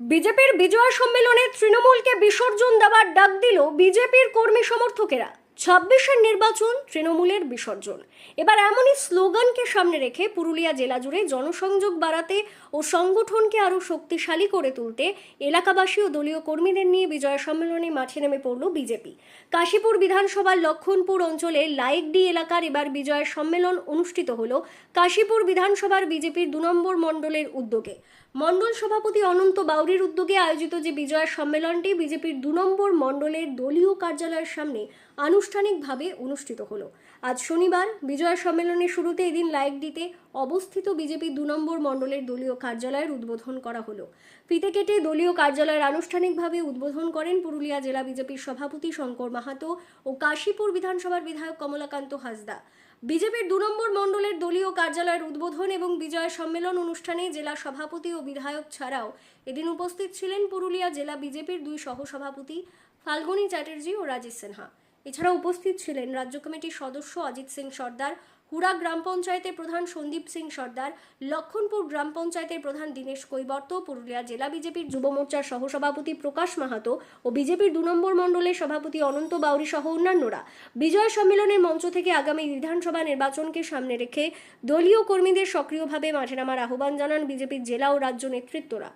বিজেপির বিজয় সম্মেলনে তৃণমূলকে বিসর্জন দেওয়ার ডাক দিল বিজেপির কর্মী সমর্থকেরা। ছাব্বিশের নির্বাচন তৃণমূলের বিসর্জন। এবার এমনই স্লোগানকে সামনে রেখে পুরুলিয়া জেলা জুড়ে জনসংযোগ বাড়াতে ও সংগঠনকে আরও শক্তিশালী করে তুলতে এলাকাবাসী ও দলীয় কর্মীদের নিয়ে বিজয় সম্মেলনে মাঠে নেমে পড়ল বিজেপি। কাশীপুর বিধানসভার লক্ষণপুর অঞ্চলে লাইকডি এলাকার এবার বিজয় সম্মেলন অনুষ্ঠিত হল কাশীপুর বিধানসভার বিজেপির দু নম্বর মণ্ডলের উদ্যোগে। মণ্ডল সভাপতি অনন্ত বাউরির উদ্যোগে আয়োজিত যে বিজয় সম্মেলনটি, বিজেপির দু নম্বর মণ্ডলের দলীয় কার্যালয়ের সামনে আনুষ্ঠানিকভাবে অনুষ্ঠিত হলো। আজ শনিবার বিজয়া সম্মেলনের শুরুতে এদিন লাইক দিতে অবস্থিত বিজেপি দু নম্বর মণ্ডলের দলীয় কার্যালয়ের উদ্বোধন করা হলো। ফিতে কেটে দলীয় কার্যালয়ের আনুষ্ঠানিকভাবে উদ্বোধন করেন পুরুলিয়া জেলা বিজেপির সভাপতি শঙ্কর মাহাতো ও কাশীপুর বিধানসভার বিধায়ক কমলাকান্ত হাসদা। বিজেপির দু নম্বর মণ্ডলের দলীয় কার্যালয়ের উদ্বোধন এবং বিজয় সম্মেলন অনুষ্ঠানে জেলা সভাপতি ও বিধায়ক ছাড়াও এদিন উপস্থিত ছিলেন পুরুলিয়া জেলা বিজেপির দুই সহসভাপতি ফাল্গুনী চ্যাটার্জি ও রাজীব সিনহা। এছাড়া উপস্থিত ছিলেন রাজ্য কমিটির সদস্য অজিত সিং সর্দার হুড়া গ্রাম পঞ্চায়েতের প্রধান সন্দীপ সিং সর্দার, লক্ষণপুর গ্রাম পঞ্চায়েতের প্রধান দীনেশ কৈবর্ত, পুরুলিয়া জেলা বিজেপির যুব মোর্চার সহসভাপতি প্রকাশ মাহাতো ও বিজেপির দু নম্বর মণ্ডলের সভাপতি অনন্ত বাউরি সহ অন্যান্যরা। বিজয় সম্মেলনের মঞ্চ থেকে আগামী বিধানসভা নির্বাচনকে সামনে রেখে দলীয় কর্মীদের সক্রিয়ভাবে মাঠে নামার আহ্বান জানান বিজেপির জেলা ও রাজ্য নেতৃত্বরা।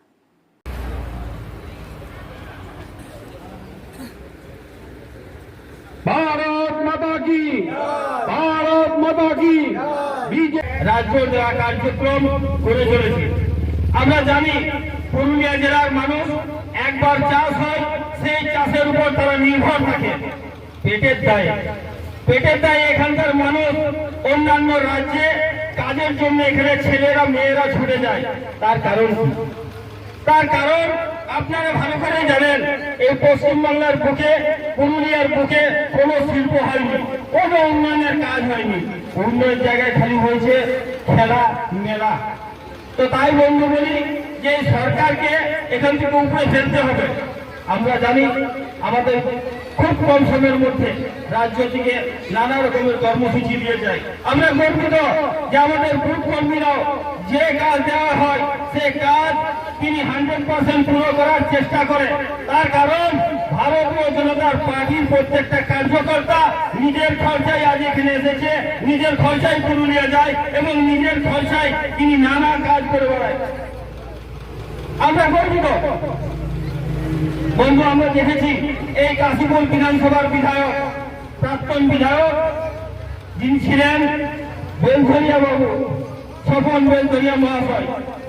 ভারত মাতা কি? ভারত কার্যক্রম করে চলেছে। আমরা জানি পুরুলিয়া জেলার মানুষ একবার চাষ হয়, সেই চাষের উপর তারা নির্ভর থাকে। পেটের দায়ে। পেটের দায়ে এখানকার মানুষ অন্যান্য রাজ্যে কাজের জন্য এখানে ছেলেরা, মেয়েরা ছুটে যায়। তার কারণ তার কারণ আপনারা ভালো করে জানেন, এই পশ্চিমবাংলার বুকে, পুরুলিয়ার বুকে কোনো শিল্প হয়নি। কোনো উন্নয়নের কাজ হয়নি। উন্নয়ন জায়গায় খালি হয়েছে খেলা, মেলা। তো তাই বন্ধু বলি যে সরকারকে এখান থেকে উপরে ফেলতে হবে। আমরা জানি আমাদের খুব কম সময়ের মধ্যে রাজ্য থেকে নানা রকমের কর্মসূচি দিয়ে যায়। আমরা গর্বিত যে আমাদের বুথ কর্মীরাও যে কাজ দেওয়া হয়, সে কাজ তিনি হান্ড্রেড পার্সেন্ট পুরো করার চেষ্টা করে। তার কারণ ভারতীয় জনতার পার্টির প্রত্যেকটা কার্যকর্তা নিজের খরচায় আজ এখানে এসেছে, নিজের খরচায় পুরুলিয়া যায় এবং নিজের খরচায় তিনি নানা কাজ করে বেড়ায়। আমরা গর্বিত। বন্ধু, আমরা দেখেছি এই কাশীপুর বিধানসভার বিধায়ক, প্রাক্তন বিধায়ক, যিনি ছিলেন বেলধরিয়া বাবু, স্বপন বেলধরিয়া মহাশয়।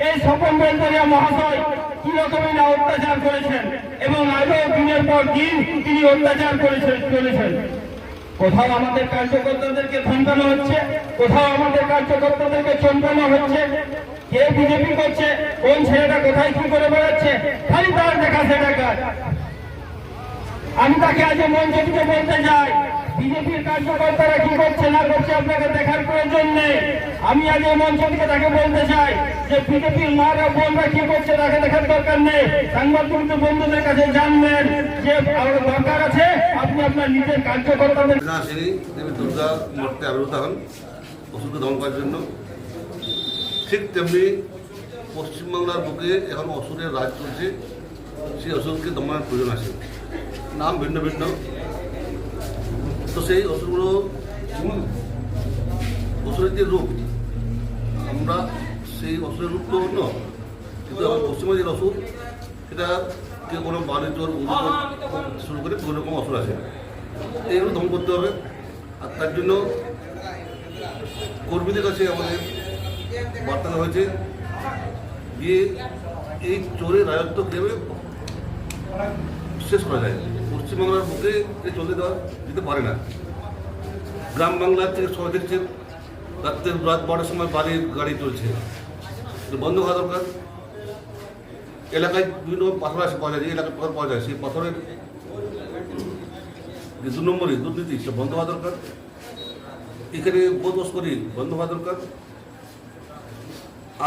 এই স্বপন বেলধরিয়া মহাশয় কি রকমের না অত্যাচার করেছেন এবং আজও দিনের পর দিন তিনি অত্যাচার করেছেন চলেছেন। কোথাও আমাদের কার্যকর্তাদেরকে ধমকানো হচ্ছে, কোথাও আমাদের কার্যকর্তাদেরকে চমকানো হচ্ছে। কে বিজেপি করছে, কোন ছেলেটা কোথায় কি করে বেড়াচ্ছে, খালি তার দেখা সেটা কাজ আমি তাকে আজ মন থেকে বলতে চাই বিজেপির কার্যকর্তারা কি করছে, না করছে আপনাকে দেখার প্রয়োজন নেই। আমি আজ এই মঞ্চ থেকে তাকে বলতে চাই যে বিজেপির মারা বোনরা কি করছে, তাকে দেখার দরকার নেই। সাংবাদিক বন্ধুদের কাছে জানবেন যে দরকার আছে, আপনি আপনার নিজের কার্যকর্তাদের দেবী দুর্গা মূর্তি আবির্ভূত হন অসুরকে দমন করার জন্য। ঠিক তেমনি পশ্চিমবাংলার বুকে এখন অসুরের রাজ চলছে, সেই অসুরকে দমনের প্রয়োজন আছে। নাম ভিন্ন ভিন্ন। তো সেই অসুরগুলো অসুরের যে রূপ, আমরা সেই অসুরের রূপ তো অন্য। কিন্তু এখন পশ্চিমবঙ্গের যে অসুর, সেটা কেউ কোনো বাণিজ্য শুরু করে কোনো রকম অসুর আছে এইগুলো দমন করতে হবে। আর তার জন্য কর্মীদের কাছে আমাদের বার্তা হয়েছে যে এই চোরের রাজত্ব কীভাবে শেষ করা যায়। পশ্চিমবাংলার বুকে চলতে দেওয়া যেতে পারে না। গ্রাম বাংলার থেকে সবাই দেখছেন রাত্রে রাত বারোটার সময় বাড়ির গাড়ি চলছে। বন্ধ হওয়া দরকার। এলাকায় বিভিন্ন পাথর আসে, পাওয়া যায়। যে এলাকায় পাথর পাওয়া যায়, সেই পাথরের যে দু নম্বরে দুর্নীতি সে বন্ধ হওয়া দরকার। এখানে বোধ করি বন্ধ হওয়া দরকার।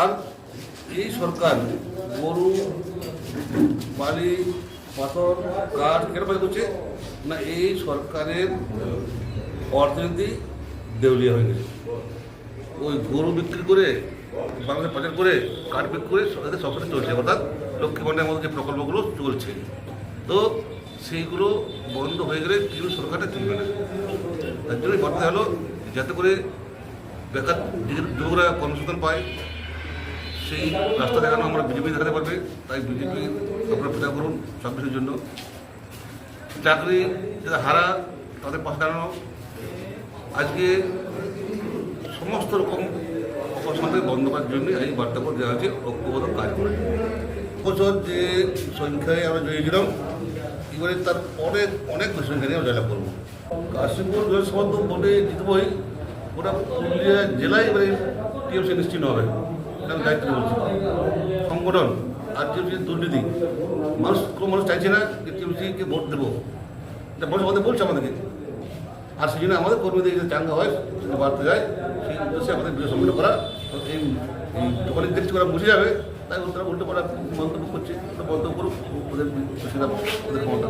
আর এই সরকার গরু, বালি পাথর কাঠ পাই করছে। না, এই সরকারের অর্থনীতি দেউলিয়া হয়ে গেছে। ওই গরু বিক্রি করে বাংলাদেশ পাচার করে, কাঠ বিক্রি করে সরকার সংসারে চলছে। অর্থাৎ লক্ষ্মী ভাণ্ডারের মতো যে প্রকল্পগুলো চলছে, তো সেইগুলো বন্ধ হয়ে গেলে তৃণমূল সরকারটা চলবে না। তার জন্যই বার্তা হলো, যাতে করে বেকার যুবক- যুবকরা কর্মসংস্থান পায় সেই রাস্তা দেখানো আমরা বিজেপি দেখাতে পারবে, তাই বিজেপি আপনারা প্রচার করুন সব কিছুর জন্য। চাকরি যারা হারা, তাদের পাশে দাঁড়ানো। আজকে সমস্ত রকম অপসন্দের বন্ধ করার জন্য এই বার্তাপত্র দেওয়া হয়েছে, ঐক্যবদ্ধ কাজ করে। বছর যে সংখ্যায় আমরা জয়ীছিলাম এবারে তার অনেক অনেক সংখ্যা নিয়ে আমরা জয়লাভ করব। কাশীপুর বিধানসভা তো ভোটে জিতবই ওটা পুরুলিয়া জেলায় এবারে টিএমসি নিশ্চিন্ন হবে। দায়িত্ব বলছি সংগঠন আর টিএমসি দুর্নীতি। মানুষ কোনো মানুষ চাইছে না যে টিএমসিকে ভোট দেবো। এটা মানুষ আমাদের বলছে আমাদেরকে। আর সেই জন্য আমাদের কর্মীদের যে চাঙ্গা হয় সেটা বাড়তে যায়, সেই উদ্দেশ্যে আমাদের বিজয় সম্মিলন করা এই দোকানের দেখছি ওরা বুঝে যাবে, তাই তারা উল্টো পাল্টা মন্তব্য করছে। মন্তব্য করুক, ওদের ওদের ক্ষমতা।